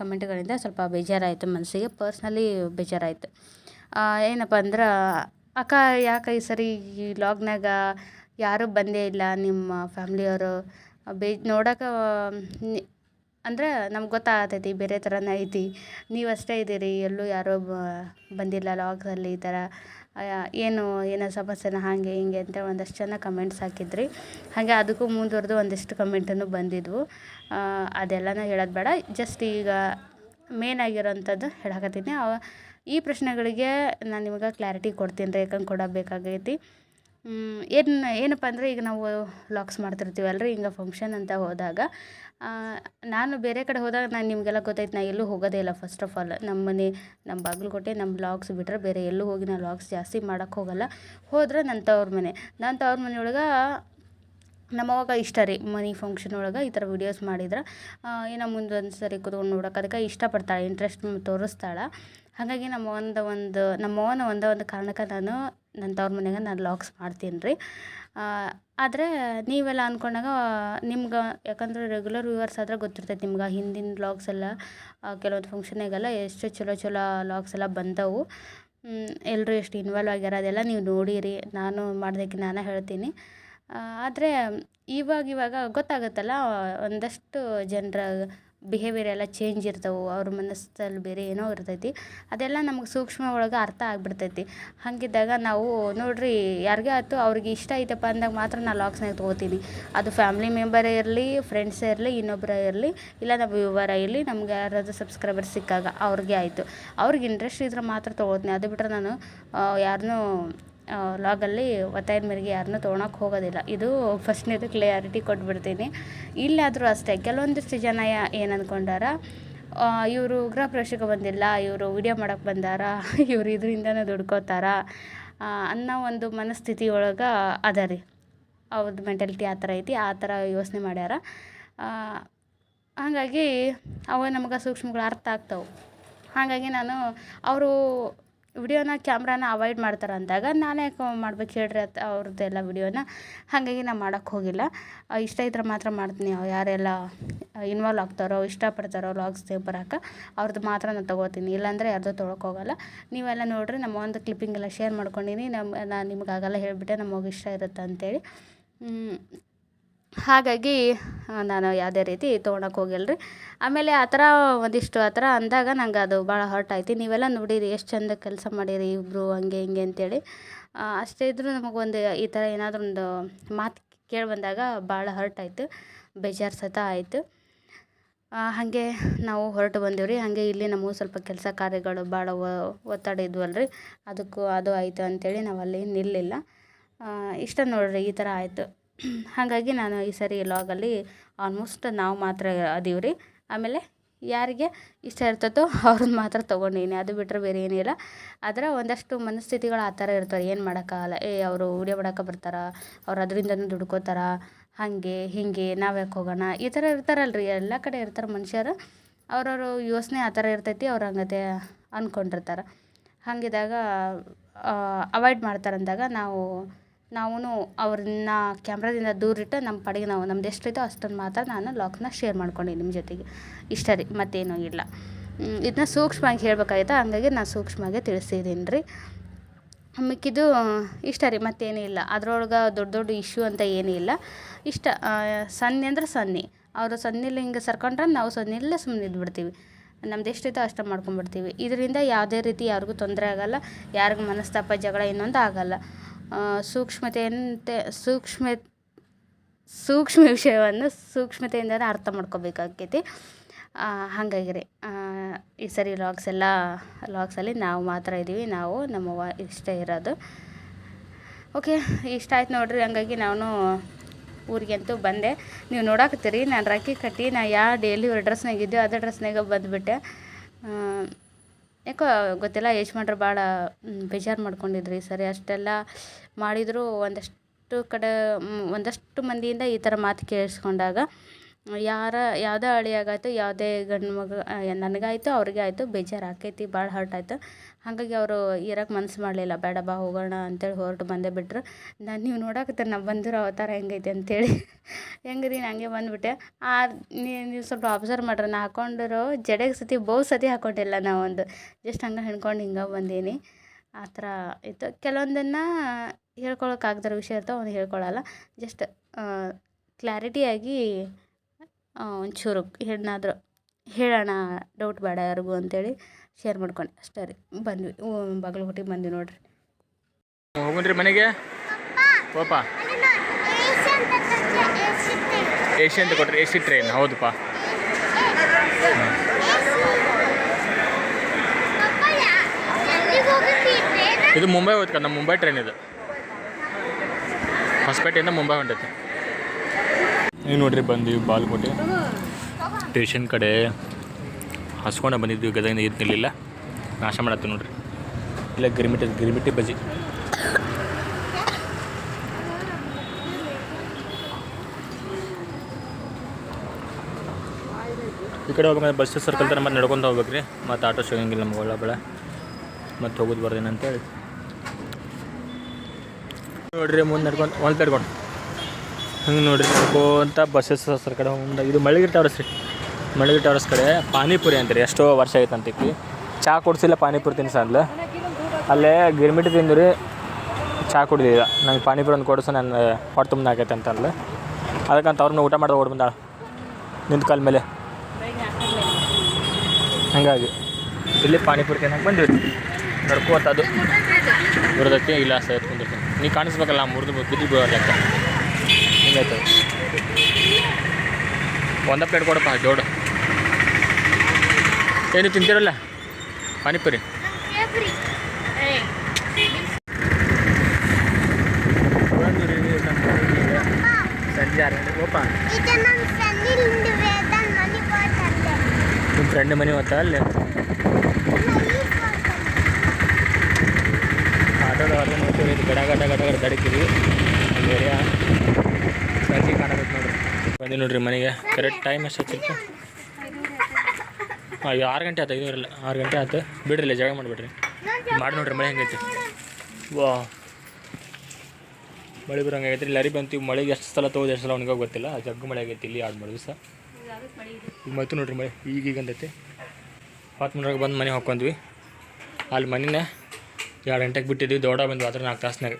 ಕಮೆಂಟ್ಗಳಿಂದ ಸ್ವಲ್ಪ ಬೇಜಾರಾಯಿತು ಮನಸ್ಸಿಗೆ ಪರ್ಸ್ನಲಿ ಬೇಜಾರಾಯಿತು. ಏನಪ್ಪ ಅಂದ್ರೆ, ಅಕ್ಕ ಯಾಕೆ ಈ ಸರಿ ಈ ಲಾಗ್ನಾಗ ಯಾರೂ ಬಂದೇ ಇಲ್ಲ ನಿಮ್ಮ ಫ್ಯಾಮ್ಲಿಯವರು ಬೇ, ನೋಡೋಕೆ ಅಂದ್ರೆ ನಮ್ಗೆ ಗೊತ್ತಾಗತೈತಿ, ಬೇರೆ ಥರನೇ ಐತಿ. ನೀವು ಅಷ್ಟೇ ಇದ್ದೀರಿ ಎಲ್ಲೂ ಯಾರೂ ಬಂದಿಲ್ಲ ಲಾಗ್ಸಲ್ಲಿ ಈ ಥರ. ಏನು, ಏನೋ ಸಮಸ್ಯೆನ, ಹಾಗೆ ಹಿಂಗೆ ಅಂತ ಒಂದಷ್ಟು ಜನ ಕಮೆಂಟ್ಸ್ ಹಾಕಿದ್ರಿ. ಹಾಗೆ ಅದಕ್ಕೂ ಮುಂದುವರೆದು ಒಂದಿಷ್ಟು ಕಮೆಂಟನ್ನು ಬಂದಿದ್ವು. ಅದೆಲ್ಲನೂ ಹೇಳೋದು ಬೇಡ. ಜಸ್ಟ್ ಈಗ ಮೇನ್ ಆಗಿರೋಂಥದ್ದು ಹೇಳಕತ್ತೀನಿ. ಅವ, ಈ ಪ್ರಶ್ನೆಗಳಿಗೆ ನಾನು ನಿಮ್ಗೆ ಕ್ಲಾರಿಟಿ ಕೊಡ್ತೀನಿ ರೀ. ಯಾಕಂದ್ರೆ ಕೊಡಬೇಕಾಗೈತಿ. ಏನು, ಏನಪ್ಪ ಅಂದರೆ ಈಗ ನಾವು ಲಾಕ್ಸ್ ರೀ ಹಿಂಗೆ ಫಂಕ್ಷನ್ ಅಂತ ಹೋದಾಗ ನಾನು ಬೇರೆ ಕಡೆ ಹೋದಾಗ ನಾನು ನಿಮಗೆಲ್ಲ ಗೊತ್ತೈತೆ, ನಾ ಎಲ್ಲೂ ಹೋಗೋದೇ ಇಲ್ಲ ಫಸ್ಟ್ ಆಫ್ ಆಲ್ ನಮ್ಮ ಮನೆ ನಮ್ಮ ಬಾಗಲಕೋಟೆ ನಮ್ಮ ಲಾಕ್ಸ್ ಬಿಟ್ಟರೆ ಬೇರೆ ಎಲ್ಲೂ ಹೋಗಿ ನಾನು ಲಾಕ್ಸ್ ಜಾಸ್ತಿ ಮಾಡೋಕ್ಕೆ ಹೋಗಲ್ಲ. ಹೋದ್ರೆ ನನ್ನ ತವ್ರ ಮನೆ. ನನ್ನ ತವ್ರ ಮನೆಯೊಳಗೆ ನಮ್ಮವಾಗ ಇಷ್ಟ ರೀ, ಮನೆ ಫಂಕ್ಷನ್ ಒಳಗೆ ಈ ಥರ ವೀಡಿಯೋಸ್ ಮಾಡಿದ್ರೆ. ಏನೋ ಮುಂದೆ ಒಂದು ಸರಿ ಕುತ್ಕೊಂಡು ನೋಡೋಕೆ ಅದಕ್ಕೆ ಇಷ್ಟಪಡ್ತಾಳೆ ಇಂಟ್ರೆಸ್ಟ್ ತೋರಿಸ್ತಾಳೆ. ಹಾಗಾಗಿ ನಮ್ಮ ಒಂದು ಒಂದು ನಮ್ಮ ಅವ್ವನ ಒಂದೇ ಒಂದು ಕಾರಣಕ್ಕೆ ನಾನು ನನ್ನ ತವ್ರ ಮನೆಗೆ ನಾನು ಲಾಕ್ಸ್ ಮಾಡ್ತೀನಿ ರೀ. ಆದರೆ ನೀವೆಲ್ಲ ಅಂದ್ಕೊಂಡಾಗ ನಿಮ್ಗೆ, ಯಾಕಂದ್ರೆ ರೆಗ್ಯುಲರ್ ವ್ಯೂವರ್ಸ್ ಆದ್ರೆ ಗೊತ್ತಿರ್ತೈತೆ ನಿಮ್ಗೆ ಹಿಂದಿನ ವ್ಲಾಗ್ಸ್ ಎಲ್ಲ ಕೆಲವೊಂದು ಫಂಕ್ಷನಿಗೆಲ್ಲ ಎಷ್ಟು ಚಲೋ ಚಲೋ ಲಾಗ್ಸ್ ಎಲ್ಲ ಬಂದವು. ಎಲ್ಲರೂ ಎಷ್ಟು ಇನ್ವಾಲ್ವ್ ಆಗ್ಯಾರ ಅದೆಲ್ಲ ನೀವು ನೋಡಿರಿ, ನಾನು ಮಾಡ್ದಕ್ಕೆ ನಾನು ಹೇಳ್ತೀನಿ. ಆದರೆ ಇವಾಗ ಇವಾಗ ಗೊತ್ತಾಗುತ್ತಲ್ಲ, ಒಂದಷ್ಟು ಜನರ ಬಿಹೇವಿಯರ್ ಎಲ್ಲ ಚೇಂಜ್ ಇರ್ತವೆ, ಅವ್ರ ಮನಸ್ಸಲ್ಲಿ ಬೇರೆ ಏನೋ ಇರ್ತೈತಿ, ಅದೆಲ್ಲ ನಮ್ಗೆ ಸೂಕ್ಷ್ಮ ಒಳಗೆ ಅರ್ಥ ಆಗ್ಬಿಡ್ತೈತಿ. ಹಾಗಿದ್ದಾಗ ನಾವು ನೋಡಿರಿ, ಯಾರಿಗೇ ಆಯ್ತು ಅವ್ರಿಗೆ ಇಷ್ಟ ಐತಪ್ಪ ಅಂದಾಗ ಮಾತ್ರ ನಾನು ಲಾಕ್ಸ್ನಾಗ ತೊಗೋತೀನಿ. ಅದು ಫ್ಯಾಮ್ಲಿ ಮೆಂಬರೇ ಇರಲಿ ಫ್ರೆಂಡ್ಸೇ ಇರಲಿ ಇನ್ನೊಬ್ಬರೇ ಇರಲಿ, ಇಲ್ಲ ನಮ್ಮ ವ್ಯೂವರ ಇರಲಿ, ನಮ್ಗೆ ಯಾರಾದರೂ ಸಬ್ಸ್ಕ್ರೈಬರ್ ಸಿಕ್ಕಾಗ ಅವ್ರಿಗೆ ಆಯಿತು. ಅವ್ರಿಗೆ ಇಂಟ್ರೆಸ್ಟ್ ಇದ್ರೆ ಮಾತ್ರ ತೊಗೋತೀನಿ. ಅದು ಬಿಟ್ಟರೆ ನಾನು ಯಾರನ್ನೂ ಲಾಗಲ್ಲಿ ಒತ್ತಾಯದ ಮೇರೆಗೆ ಯಾರನ್ನೂ ತೊಗೊಳಕ್ಕೆ ಹೋಗೋದಿಲ್ಲ. ಇದು ಫಸ್ಟ್ನೇದು ಕ್ಲಿಯಾರಿಟಿ ಕೊಟ್ಬಿಡ್ತೀನಿ. ಇಲ್ಲಾದರೂ ಅಷ್ಟೇ, ಕೆಲವೊಂದಿಷ್ಟು ಜನ ಏನು ಅಂದ್ಕೊಂಡಾರ ಇವರು ಗೃಹ ಪ್ರವೇಶಕ್ಕೆ ಬಂದಿಲ್ಲ, ಇವರು ವಿಡಿಯೋ ಮಾಡೋಕ್ಕೆ ಬಂದಾರ, [laughs] ಇವರು ಇದರಿಂದನೇ ದುಡ್ಕೋತಾರ ಅನ್ನೋ ಒಂದು ಮನಸ್ಥಿತಿ ಒಳಗೆ ಅದ ರೀ. ಅವ್ರದ್ದು ಮೆಂಟಾಲಿಟಿ ಆ ಥರ ಐತಿ, ಆ ಥರ ಯೋಚನೆ ಮಾಡ್ಯಾರ. ಹಾಗಾಗಿ ಅವ ನಮ್ಗೆ ಸೂಕ್ಷ್ಮಗಳು ಅರ್ಥ ಆಗ್ತಾವೆ. ಹಾಗಾಗಿ ನಾನು ಅವರು ವಿಡಿಯೋನ ಕ್ಯಾಮ್ರಾನ ಅವಾಯ್ಡ್ ಮಾಡ್ತಾರೆ ಅಂದಾಗ ನಾನು ಮಾಡ್ಬೇಕು ಹೇಳ್ರಿ ಅತ್ ಅವ್ರದ್ದೆಲ್ಲ ವಿಡಿಯೋನ. ಹಾಗಾಗಿ ನಾನು ಮಾಡೋಕ್ಕೆ ಹೋಗಿಲ್ಲ. ಇಷ್ಟ ಇದ್ರೆ ಮಾತ್ರ ಮಾಡ್ತೀನಿ. ಯಾರೆಲ್ಲ ಇನ್ವಾಲ್ವ್ ಆಗ್ತಾರೋ, ಇಷ್ಟಪಡ್ತಾರೋ ವ್ಲಾಗ್ಸ್ ಬರೋಕೆ ಅವ್ರದ್ದು ಮಾತ್ರ ನಾನು ತೊಗೋತೀನಿ. ಇಲ್ಲಾಂದರೆ ಯಾರ್ದು ತೊಗೊಳಕ್ಕೆ ಹೋಗಲ್ಲ. ನೀವೆಲ್ಲ ನೋಡ್ರಿ, ನಮ್ಮ ಒಂದು ಕ್ಲಿಪ್ಪಿಂಗೆಲ್ಲ ಶೇರ್ ಮಾಡ್ಕೊಂಡಿನಿ. ನಮ್ಮ ನಾನು ನಿಮ್ಗೆ ಆಗಲ್ಲ ಹೇಳಿಬಿಟ್ಟೆ, ನಮಗೆ ಇಷ್ಟ ಇರುತ್ತೆ ಅಂತೇಳಿ. ಹಾಗಾಗಿ ನಾನು ಯಾವುದೇ ರೀತಿ ತೊಗೊಳಕ್ಕೆ ಹೋಗಿಲ್ಲ ಆಮೇಲೆ ಆ ಥರ ಒಂದಿಷ್ಟು ಆ ಥರ ಅಂದಾಗ ನಂಗೆ ಅದು ಭಾಳ ಹರ್ಟ್ ಆಯ್ತು. ನೀವೆಲ್ಲ ನೋಡಿರಿ ಎಷ್ಟು ಚಂದ ಕೆಲಸ ಮಾಡೀರಿ ಇಬ್ಬರು ಹಂಗೆ ಹಿಂಗೆ ಅಂತೇಳಿ. ಅಷ್ಟೇ ಇದ್ದರೂ ನಮಗೊಂದು ಈ ಥರ ಏನಾದರೂ ಒಂದು ಮಾತು ಕೇಳಿ ಬಂದಾಗ ಭಾಳ ಹರ್ಟ್ ಆಯಿತು, ಬೇಜಾರು ಸತ ಆಯಿತು. ಹಾಗೆ ನಾವು ಹೊರಟು ಬಂದೀವಿ ಹಾಗೆ ಇಲ್ಲಿ ನಮಗೂ ಸ್ವಲ್ಪ ಕೆಲಸ ಕಾರ್ಯಗಳು ಭಾಳ ಒತ್ತಡ ಇದ್ವಲ್ಲ ಅದಕ್ಕೂ ಅದು ಆಯಿತು ಅಂತೇಳಿ ನಾವು ಅಲ್ಲಿ ನಿಲ್ಲಿಲ್ಲ ಇಷ್ಟ ನೋಡ್ರಿ ಈ ಥರ ಆಯಿತು. ಹಾಗಾಗಿ ನಾನು ಈ ಸರಿ ಲಾಗಲ್ಲಿ ಆಲ್ಮೋಸ್ಟ್ ನಾವು ಮಾತ್ರ ಅದೀವಿ ರೀ ಆಮೇಲೆ ಯಾರಿಗೆ ಇಷ್ಟ ಇರ್ತದೋ ಅವ್ರನ್ನ ಮಾತ್ರ ತೊಗೊಂಡೀನಿ. ಅದು ಬಿಟ್ಟರೆ ಬೇರೆ ಏನಿಲ್ಲ ಆದರೆ ಒಂದಷ್ಟು ಮನಸ್ಥಿತಿಗಳು ಆ ಥರ ಇರ್ತಾರೆ. ಏನು ಮಾಡೋಕ್ಕಾಗಲ್ಲ. ಏ, ಅವರು ವಿಡಿಯೋ ಮಾಡಕ್ಕೆ ಬರ್ತಾರ? ಅವ್ರು ಅದರಿಂದನೂ ದುಡ್ಕೋತಾರ? ಹಾಗೆ, ಹೀಗೆ ನಾವು ಯಾಕೆ ಹೋಗೋಣ? ಈ ಥರ ಇರ್ತಾರಲ್ಲ ಎಲ್ಲ ಕಡೆ ಇರ್ತಾರೆ ಮನುಷ್ಯರು. ಅವರವರು ಯೋಚನೆ ಆ ಥರ ಇರ್ತೈತಿ. ಅವ್ರು ಹಂಗತೆ ಅಂದ್ಕೊಂಡಿರ್ತಾರೆ ಹಾಗಿದ್ದಾಗ ಅವಾಯ್ಡ್ ಮಾಡ್ತಾರಂದಾಗ ನಾವು ನಾವೂ ಅವ್ರನ್ನ ಕ್ಯಾಮ್ರಾದಿಂದ ದೂರಿಟ್ಟು ನಮ್ಮ ಪಾಡಿಗೆ ನಾವು ನಮ್ದು ಎಷ್ಟಿದೆಯೋ ಅಷ್ಟನ್ನು ಮಾತ್ರ ನಾನು ಲಾಕ್ನ ಶೇರ್ ಮಾಡ್ಕೊಂಡೆ ನಿಮ್ಮ ಜೊತೆಗೆ. ಇಷ್ಟೇ ರೀ, ಮತ್ತೇನೂ ಇಲ್ಲ. ಇದನ್ನ ಸೂಕ್ಷ್ಮವಾಗಿ ಹೇಳ್ಬೇಕಾಗಿತ್ತು ಹಂಗಾಗಿ ನಾನು ಸೂಕ್ಷ್ಮವಾಗಿ ತಿಳಿಸಿದ್ದೀನಿ ರೀ ಮಿಕ್ಕಿದ್ದು ಇಷ್ಟ ರೀ, ಮತ್ತೇನೂ ಇಲ್ಲ. ಅದ್ರೊಳಗೆ ದೊಡ್ಡ ದೊಡ್ಡ ಇಶ್ಯೂ ಅಂತ ಏನೂ ಇಲ್ಲ. ಇಷ್ಟ ಸನ್ನೆ ಅಂದ್ರೆ ಸನ್ನೆ. ಅವರು ಸನ್ನಿಲ್ಲ ಹಿಂಗೆ ಸರ್ಕೊಂಡ್ರೆ ನಾವು ಸನ್ನಿಲ್ಲೇ ಸುಮ್ಮನೆ ಇದ್ಬಿಡ್ತೀವಿ. ನಮ್ದು ಇತ್ತು ಅಷ್ಟು ಮಾಡ್ಕೊಂಡ್ಬಿಡ್ತೀವಿ ಇದರಿಂದ ಯಾವುದೇ ರೀತಿ ಯಾರಿಗೂ ತೊಂದರೆ ಆಗೋಲ್ಲ. ಯಾರಿಗೂ ಮನಸ್ತಾಪ, ಜಗಳ ಇನ್ನೊಂದು ಆಗಲ್ಲ. ಸೂಕ್ಷ್ಮತೆಯಂತೆ ಸೂಕ್ಷ್ಮ ಸೂಕ್ಷ್ಮ ವಿಷಯವನ್ನು ಸೂಕ್ಷ್ಮತೆಯಿಂದನೇ ಅರ್ಥ ಮಾಡ್ಕೋಬೇಕಾಗೈತಿ ಆ, ಹಾಗಾಗಿ ರೀ ಈ ಸರಿ ಲಾಗ್ಸ್ ಎಲ್ಲ ಲಾಗ್ಸಲ್ಲಿ ನಾವು ಮಾತ್ರ ಇದ್ದೀವಿ. ನಾವು ನಮ್ಮವ್ವ ಇಷ್ಟೇ ಇರೋದು. ಓಕೆ ಇಷ್ಟ ಆಯ್ತು ನೋಡ್ರಿ. ಹಂಗಾಗಿ ನಾನು ಊರಿಗಂತೂ ಬಂದೆ. ನೀವು ನೋಡಾಕತ್ತೀರಿ. ನಾನು ರಾಕಿ ಕಟ್ಟಿ ನಾ ಯಾವ ಡೈಲಿ ಡ್ರೆಸ್ನಾಗ ಇದ್ದೆ ಅದೇ ಡ್ರೆಸ್ನಾಗ ಬಂದುಬಿಟ್ಟೆ. ಯಾಕೋ ಗೊತ್ತಿಲ್ಲ, ಯಜಮಾನ್ರು ಭಾಳ ಬೇಜಾರು ಮಾಡ್ಕೊಂಡಿದ್ರಿ ಸರಿ, ಅಷ್ಟೆಲ್ಲ ಮಾಡಿದರೂ ಒಂದಷ್ಟು ಕಡೆ ಒಂದಷ್ಟು ಮಂದಿಯಿಂದ ಈ ಥರ ಮಾತು ಕೇಳಿಸ್ಕೊಂಡಾಗ, ಯಾರ, ಯಾವುದೇ ಅಳಿಯಾಗಾಯ್ತು, ಯಾವುದೇ ಗಂಡು ಮಗ ನನಗಾಯಿತು ನನಗಾಯ್ತು ಅವ್ರಿಗೆ ಆಯಿತು ಬೇಜಾರು ಆಕೈತಿ, ಭಾಳ ಹರ್ಟ್ ಆಯ್ತು. ಹಾಗಾಗಿ ಅವರು ಇರಕ್ಕೆ ಮನ್ಸು ಮಾಡಲಿಲ್ಲ, ಬೇಡ ಬಾ ಹೋಗೋಣ ಅಂತೇಳಿ ಹೊರಟು ಬಂದೇ ಬಿಟ್ರು. ನಾನು, ನೀವು ನೋಡಾಕತ್ತೀರಿ ನಾ ಬಂದಿರೋ ಅವತಾರ ಹೆಂಗೈತೆ? ಅಂತೇಳಿ. [laughs] ಹೆಂಗೆ ರೀ ಹಂಗೆ ಬಂದುಬಿಟ್ಟೆ. ಆ, ನೀವು ಸ್ವಲ್ಪ ಅಬ್ಸರ್ವ್ ಮಾಡ್ರಿ, ನಾ ಹಾಕೊಂಡಿರೋ ಜಡೆಗೆ ಸತಿ ಬಹು ಸತಿ ಹಾಕೊಂಡಿಲ್ಲ ನಾ ಒಂದು. ಜಸ್ಟ್ ಹಂಗೆ ಹಿಡ್ಕೊಂಡು ಹಿಂಗೆ ಬಂದೀನಿ. ಆ ಥರ ಇತ್ತು. ಕೆಲವೊಂದನ್ನು ಹೇಳ್ಕೊಳಕ್ಕಾಗ್ದಿರೋ ವಿಷಯ ಇರ್ತಾವೆ, ಅವ್ನು ಹೇಳ್ಕೊಳ್ಳಲ್ಲ ಜಸ್ಟ್ ಕ್ಲಾರಿಟಿಯಾಗಿ ಒಂಚೂರು ಏನಾದರೂ ಹೇಳೋಣ ಡೌಟ್ ಬೇಡ ಯಾರಿಗೂ ಅಂತೇಳಿ ಶೇರ್ ಮಾಡ್ಕೊಂಡೆ. ಅಷ್ಟೇ ರೀ. ಬಂದ್ವಿ. ಬಾಗಲಕೋಟೆಗೆ ಬಂದ್ವಿ ನೋಡ್ರಿ. ಹೋಗ್ರಿ ಮನೆಗೆ? ಸಿ ಅಂತ ಕೊಟ್ರಿ ಎ ಸಿ ಟ್ರೈನ್ ಹೌದಪ್ಪ. ಇದು ಮುಂಬೈ ಹೋಯ್ತು ನಮ್ಮ ಮುಂಬೈ ಟ್ರೈನ್ ಇದು. ಹೊಸಪೇಟೆಯಿಂದ ಮುಂಬೈ ಹೊಂಟೈತೆ. ನೀವು ನೋಡ್ರಿ ಬಂದ್ವಿ ಬಾಲ್ಕೋಟೆ ಸ್ಟೇಷನ್ ಕಡೆ ಹಸ್ಕೊಂಡು ಬಂದಿದ್ವಿ, ಗದಗಿಂದ ಏನು ನಾಶ ಮಾಡತ್ತೆ ನೋಡ್ರಿ. ಇಲ್ಲ ಗಿರಿಮಿಟಿ ಗಿರಿಮಿಟಿ ಬಜಿ. ಈ ಕಡೆ ಹೋಗ್ಬೇಕಂದ್ರೆ ಬಸ್ ಸರ್ಕಲ್ ತರ ಮತ್ತೆ ನಡ್ಕೊಂತ ಹೋಗ್ಬೇಕು ರೀ ಮತ್ತು ಆಟೋ ಸಿಗಂಗಿಲ್ಲ ನಮ್ಗೆ ಒಳ್ಳೆ ಬೆಳೆ. ಮತ್ತೆ ಹೋಗೋದು ಬರ್ದೇನೆ ಅಂತೇಳಿ. ನೋಡ್ರಿ, ಮುಂದೆ ನಡ್ಕೊಂಡು ಒಂದು ನಡ್ಕೊಂಡು. ಹಂಗೆ ನೋಡ್ರಿ, ನಡ್ಕೊಂತ ಬಸ್ಸಸ್ ಸರ್ಕಡೆ ಹೋಗಿ ಇದು ಮಳೆಗಿರ್ತಾವ್ರಿ ಮಳ್ಳಿಗಿರಿ ಟವರ್ಸ್ ಕಡೆ ಪಾನಿಪುರಿ ಅಂತೀರಿ, ಎಷ್ಟೋ ವರ್ಷ ಆಯ್ತು ಅಂತಿಕ್ಕಿ ಚಾ ಕೊಡ್ಸಿಲ್ಲ, ಪಾನಿಪುರಿ ತಿನ್ಸಂದ್ಲ ಅಲ್ಲೇ ಗಿರ್ಮಿಟ್ ತಿಂದ್ರಿ ಚಾ ಕುಡ್ದಿದ್ದ. ನಂಗೆ ಪಾನಿಪುರಿ ಒಂದು ಕೊಡಿಸು ನನ್ನ ಹೊಟ್ಟೆ ತುಂಬ ಆಗೈತೆ ಅಂತಂದ್ಲು ಅದಕ್ಕಂತ ಅವ್ರನ್ನ ಊಟ ಮಾಡಿದ ಓಡ್ ಬಂದಾಳ. ನಿಂತ ಕಾಲ ಮೇಲೆ. ಹಾಗಾಗಿ. ಇಲ್ಲಿ ಪಾನಿಪುರಿ ತಿನ್ನಕ್ಕೆ ಬಂದಿರ್ತೀವಿ ನಡ್ಕೋತ ಅದು. ಬರೋದಕ್ಕೆ ಇಲ್ಲ ಸರ್ ಎತ್ಕೊಂಡಿರ್ತೀನಿ ನೀ ಕಾಣಿಸ್ಬೇಕಲ್ಲ, ಮುರಿದು ಬಿದ್ದು ಬೀಳೋ ಲೆಕ್ಕ ಹಿಂಗಾಯ್ತು ಒಂದ ಪ್ಲೇಟ್ ಕೊಡಪ್ಪ, ಜೋಡು. ಏನು ತಿಂತೀರಲ್ಲ? ಪಾನಿಪುರಿ. ಓಪ. ನಿಮ್ಮ ಫ್ರೆಂಡ್ ಮನೆ ಹೋಗ್ತಾ ಅಲ್ಲಿ? ಆಟೋದ ಹೊರಗೆ ನೋಡ್ತೀವಿ, ಇದು ಗಡ ಗಡ ಗಡ ಗಡ ದಡಕಿದ್ವಿ ಅಲ್ಲಿ ಏರಿಯಾ ಸಂಜೆ ಕಾಣಬೇಕು ನೋಡ್ರಿ. ಬಂದಿ ನೋಡ್ರಿ ಮನೆಗೆ. ಕರೆಕ್ಟ್ ಟೈಮ್ ಎಷ್ಟು ಈಗ ಆರು ಗಂಟೆ ಆಯ್ತು ಐದುವರೆಲ್ಲ. ಆರು ಗಂಟೆ ಆಯ್ತು ಬಿಡ್ರಿ ಜಾಗ ಮಾಡಿಬಿಡ್ರಿ. ಮಾಡಿ ನೋಡ್ರಿ, ಮಳೆ ಹೆಂಗೈತಿ. ವಾ. ಮಳೆ ಬರೋ ಆಗೈತೆ. ಇಲ್ಲಿ ಅರಿ ಬಂತು ಮಳೆಗೆ ಎಷ್ಟು ಸಲ ತೊಗೋದು, ಎಷ್ಟು ಸಲ ಅವನಿಗೆ ಗೊತ್ತಿಲ್ಲ. ಜಗ್ಗು ಮಳೆ ಆಗೈತಿ ಇಲ್ಲಿ ಎರಡು ಮೂರು ದಿವಸ. ಈಗ ಮತ್ತು ನೋಡ್ರಿ ಮಳೆ. ಈಗ ಈಗ ಅಂತೈತಿ ಹತ್ತು ಮೂರಾಗ ಬಂದು ಮನೆ ಹಾಕ್ಕೊಂಡ್ವಿ ಅಲ್ಲಿ ಮನೆನೇ ಎರಡು ಗಂಟೆಗೆ ಬಿಟ್ಟಿದ್ವಿ. ದೊಡ್ಡ ಬಂದ್ವಿ ಅದ್ರ ನಾಲ್ಕು ತಾಸ್ನಾಗ.